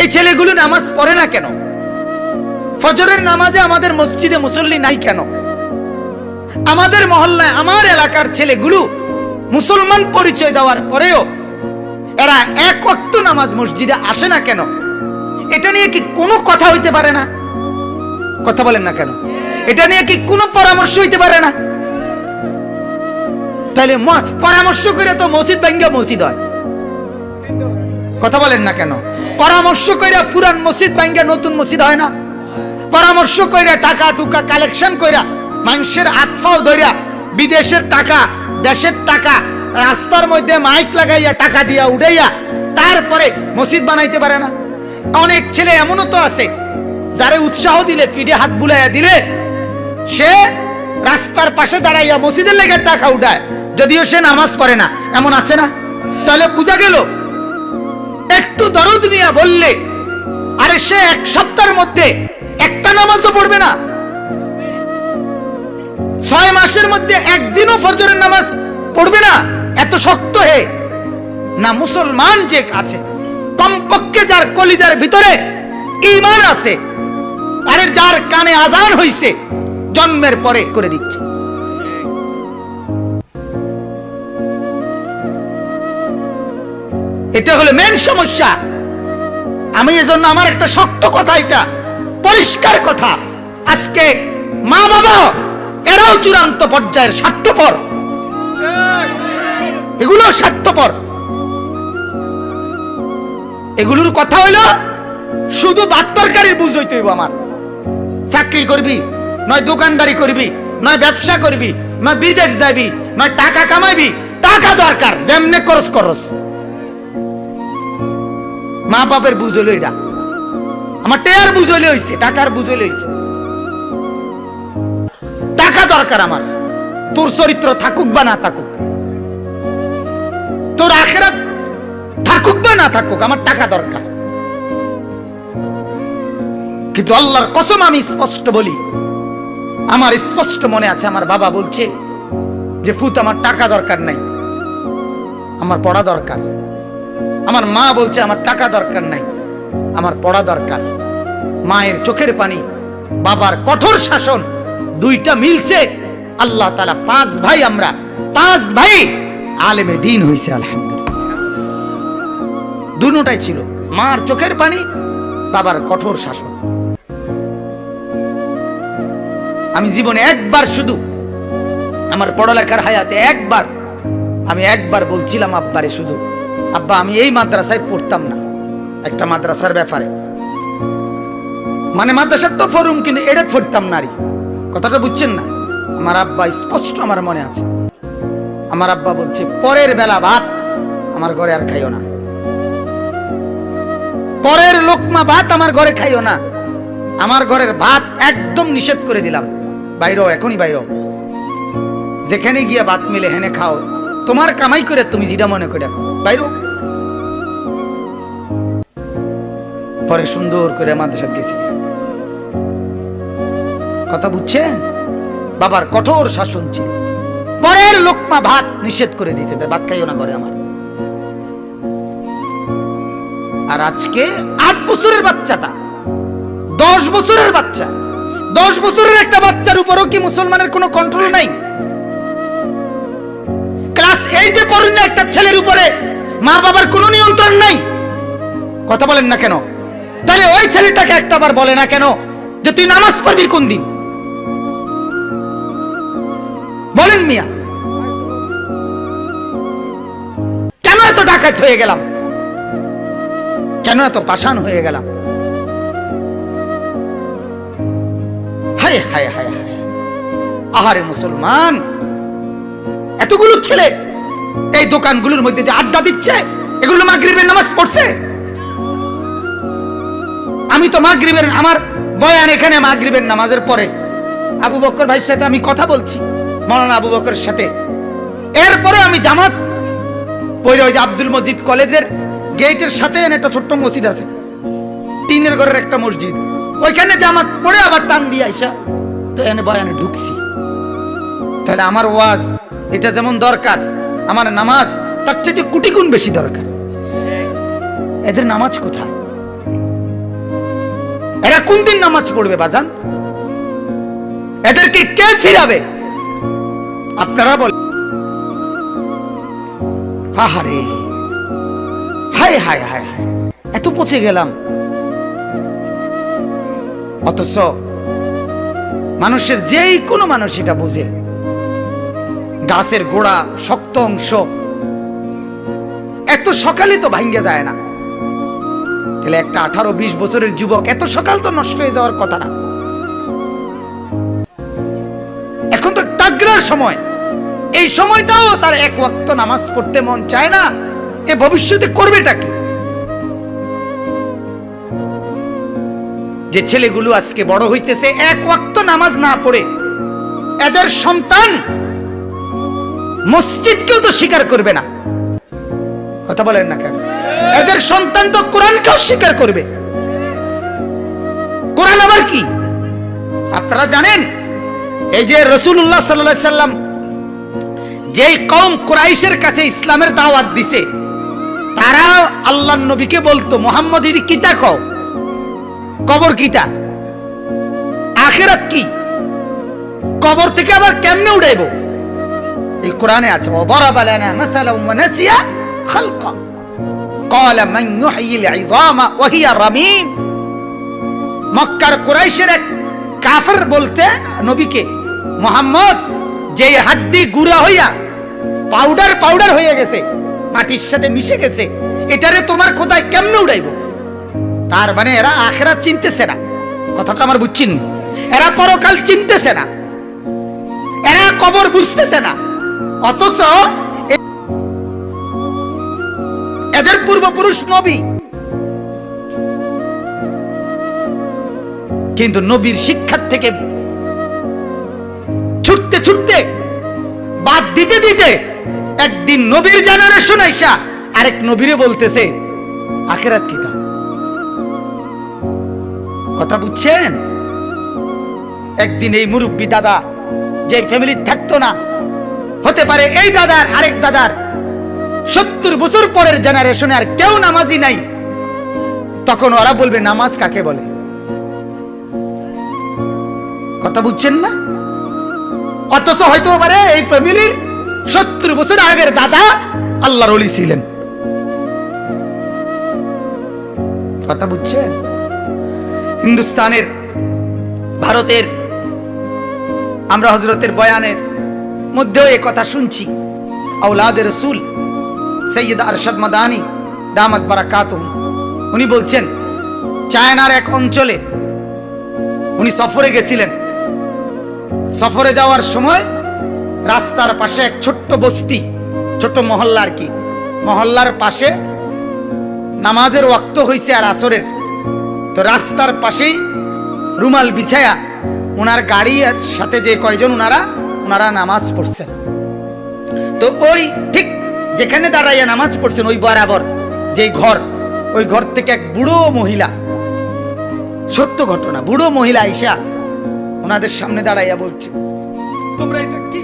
এই ছেলেগুলো নামাজ পড়ে না কেন? ফজরের নামাজে আমাদের মসজিদে মুসল্লি নাই কেন? আমাদের মহল্লায় আমার এলাকার ছেলেগুলো মুসলমান পরিচয় দেওয়ার পরেও এরা এক ওয়াক্ত নামাজ মসজিদে আসে না কেন? এটা নিয়ে কি কোনো কথা হইতে পারে না? কথা বলেন না কেন? এটা নিয়ে কি কোনো পরামর্শ হইতে পারে না? তাহলে পরামর্শ করে তো মসজিদ ভাঙ্গা মসজিদ হয়। কথা বলেন না কেন? পরামর্শ কইরা ফুরান মসজিদ ভাঙ্গা নতুন মসজিদ হয় না। পরামর্শ কইরা টাকা টুকা কালেকশন কইরা মানুষের আতফাও ধরিয়া বিদেশের টাকা, দেশের টাকা, রাস্তার মধ্যে মাইক লাগাইয়া টাকা দিয়া উড়াইয়া তারপরে মসজিদ বানাইতে পারে না। অনেক ছেলে এমনও তো আছে, যারে উৎসাহ দিলে, পিঠে হাত বুলাইয়া দিলে সে রাস্তার পাশে দাঁড়াইয়া মসজিদের লেগে টাকা উঠায়, যদিও সে নামাজ পড়ে না, এমন আছে না? তাহলে বোঝা গেল একটু দরদ নিয়ে বললে, আরে সে এক সপ্তাহের মধ্যে একটা নামাজও পড়বে না। ছয় মাসের মধ্যে একদিনও ফজরের নামাজ পড়বে না। এত শক্ত হে। না মুসলমান যে আছে, কমপক্ষে যার কলিজার ভিতরে ইমান আছে, আরে যার কানে আজান হইছে, জন্মের পরে করে দিচ্ছে। এটা হলো মেন সমস্যা। আমি এজন্য আমার একটা শক্ত কথা এটা, পরিষ্কার কথা। আজকে মা বাবা, এরাও চূড়ান্ত পর্যায়ের স্বার্থপর। এগুলো স্বার্থপর। এগুলোর কথা হইল শুধু বাত্তরকারীর বুঝ হইতে হইব আমার। চাকরি করবি, নয় দোকানদারি করবি, নয় ব্যবসা করবি, নয় বিদেশ যাবি, নয় টাকা কামাইবি, টাকা দরকার, যেমনে করস করস। মা বাপের বুঝ এটা। আমার টেয়ার বুঝ হইলে হইছে, টাকার বুঝ হইলে হইছে। টাকা দরকার আমার। তোর চরিত্র থাকুক বা না থাকুক। তোর আখেরাত থাকুক বা না থাকুক, আমার টাকা দরকার। কিন্তু আল্লাহর কসম আমি স্পষ্ট বলি, আমার স্পষ্ট মনে আছে, আমার বাবা বলছে যে, ফুত, আমার টাকা দরকার নাই, আমার পড়া দরকার। আমার মা বলছে, আমার টাকা দরকার নাই, আমার পড়া দরকার। মায়ের চোখের পানি, বাবার কঠোর শাসন, দুইটা মিলছে। আল্লাহ তালা পাঁচ ভাই আমরা, পাঁচ ভাই আলেমে দিন হইছে, আলহামদুলিল্লাহ। ছিল, মার চোখের পানি, বাবার কঠোর শাসন। আমি জীবনে একবার শুধু আমার পড়ালেখার হায়াতে একবার, আমি একবার বলছিলাম, আব্বারে শুধু আব্বা, আমি এই মাদ্রাসায় পড়তাম না। একটা মাদ্রাসার ব্যাপারে। মানে মাদ্রাসার তো ফরুম কিন্তু এটা পড়তাম না আরই। কথাটা বুঝছেন না? আমার আব্বা স্পষ্ট আমার মনে আছে। আমার আব্বা বলছে, পরের বেলা ভাত আমার ঘরে আর খাইও না। পরের লোকমা ভাত আমার ঘরে খাইও না। আমার ঘরের ভাত একদম নিষেধ করে দিলাম। বাইরও, এখনই বাইরও। যেখানে গিয়ে ভাত মিলে, হেনে খাও। তোমার কামাই করে তুমি যেটা মনে করে খাও বাইরো। পরে সুন্দর করে মাদ্রাসাত গেছি। কথা বুঝছেন বাবার কঠোর শাসন ছিল। পরের লোকমা ভাত নিষেধ করে দিয়েছে, তাই ভাত খাইও না করে আমার। আর আজকে আট বছরের বাচ্চাটা, দশ বছরের বাচ্চা। দশ বছরের একটা বাচ্চার উপরও কি মুসলমানের কোনো কন্ট্রোল নাই? এইটে পড়েন না একটা ছেলের উপরে। মা বাবার কোনো নিয়ন্ত্রণ নাই। কথা বলেন না কেন? তাহলে ওই ছেলেটাকে একটা বার বলে না কেন যে তুই নামাজ পড়বি কোন দিন? বলেন মিয়া। কেন এত ডাকাত হয়ে গেলাম? কেন এত পাষাণ হয়ে গেলাম? হায় হায় হায় হায়। আহারে মুসলমান, এতগুলো ছেলে এই দোকানগুলোর মধ্যে যে আড্ডা দিচ্ছে, এগুলো মাগরিবের নামাজ পড়ছে। আমি তো মাগরিবের, আমার বয়ান এখানে মাগরিবের নামাজের পরে। আবু বক্কর ভাইয়ের সাথে আমি কথা বলছি, মৌলানা আবু বক্করের সাথে। এরপরে আমি জামাত পড়ে ওই যে আব্দুল মজিদ কলেজের গেটের সাথে একটা ছোট্ট মসজিদ আছে, টিনের ঘরের একটা মসজিদ। ওইখানে জামাত পড়ে আবার টান দিয়ে আইসা, তো এনে বয়ানে ঢুকছি। তাহলে আমার ওয়াজ, এটা যেমন দরকার আমার নামাজ, তার চেয়ে কোটি গুণ বেশি দরকার। এদের নামাজ কোথায়? এরা কোন দিন নামাজ পড়বে বাজান? এদেরকে কে ফিরাবে? আপনারা বল হাহারে হায় হায় হায় হায়। এত পচে গেলাম। অথচ মানুষের যেই কোনো মানুষ এটা বোঝে। গাছের গোড়া শক্ত অংশ। এত সকালে তো ভাঙ্গে যায় না। তাহলে একটা আঠারো বিশ বছরের যুবক এত সকাল তো নষ্ট হয়ে যাওয়ার কথা না। এখন তো তাগরার সময়। এই সময়টাও তার এক ওয়াক্ত নামাজ পড়তে মন চায় না। এ ভবিষ্যতে করবেটা কি? যে ছেলেগুলো আজকে বড় হইতেছে, এক ওয়াক্ত নামাজ না পড়ে, এদের সন্তান মসজিদকেও তো স্বীকার করবে না। কথা বলেন না কেন? এদের সন্তান তো কোরআনকেও স্বীকার করবে। কোরআন আবার কি? আপনারা জানেন, এই যে রসুল্লাহ সাল্লাহ সাল্লাম যেই কম কুরাইশের কাছে ইসলামের দাওয়াত দিছে, তারা আল্লাহ নবীকে বলতো, মোহাম্মদ কিতা কও? কবর কিতা? আখেরাত কি? কবর থেকে আবার কেমনে উড়াইব? এই কোরআনে আছে وضرب لنا مثلا ونسي خلقا قال من يحيي العظام وهي رميم মক্কার কুরাইশের এক কাফের বলতে নবীকে মোহাম্মদ যে হাড্ডি গুড়া হইয়া পাউডার পাউডার হয়ে গেছে মাটির সাথে মিশে গেছে এটারে তোমার খোদায় কেমনে উড়াইব তার মানে এরা আখেরাত চিনতেছে না কথাটা আমার বুঝছেন নি? এরা পরকাল চিনতেছে না এরা কবর বুঝতেছে না অথচ এদের পূর্বপুরুষ নবী। কিন্তু নবীর শিক্ষার থেকে ছুটতে ছুটতে, বাদ দিতে দিতে একদিন নবীর জেনারেশন আইসা আরেক নবীরে বলতেছে, আখেরাত কিতা কথা বুঝছেন? একদিন এই মুরব্বী দাদা যে ফ্যামিলি থাকতো না হতে পারে এই দাদার, আরেক দাদার। সত্তর বছর পরের জেনারেশনে আর কেউ নামাজি নাই। তখন ওরা বলবে, নামাজ কাকে বলে? কথা বুঝছেন না? অথচ হয়তো পারে এই ফ্যামিলির সত্তর বছর আগের দাদা আল্লাহর অলি ছিলেন। কথা বুঝছেন? হিন্দুস্তানের, ভারতের, আমরা হজরতের বয়ানের মধ্যেও এ কথা শুনছি। আউলাদের রসুল সৈয়দ আরশাদ মাদানি দামাত বারাকাত উনি বলছেন, চায়নার এক অঞ্চলে উনি সফরে গেছিলেন। সফরে যাওয়ার সময় রাস্তার পাশে এক ছোট্ট বস্তি, ছোট্ট মহল্লা আর কি। মহল্লার পাশে নামাজের ওয়াক্ত হয়েছে আর আসরের। তো রাস্তার পাশেই রুমাল বিছায়া ওনার গাড়ির সাথে যে কয়জন ওনারা ওনারা নামাজ পড়ছেন। তো ওই ঠিক যেখানে দাঁড়াইয়া নামাজ পড়ছেন, ওই বরাবর যে ঘর, ওই ঘর থেকে এক বুড়ো মহিলা, সত্য ঘটনা, বুড়ো মহিলা আইসা ওনাদের সামনে দাঁড়াইয়া বলছে, তোমরা এটা কি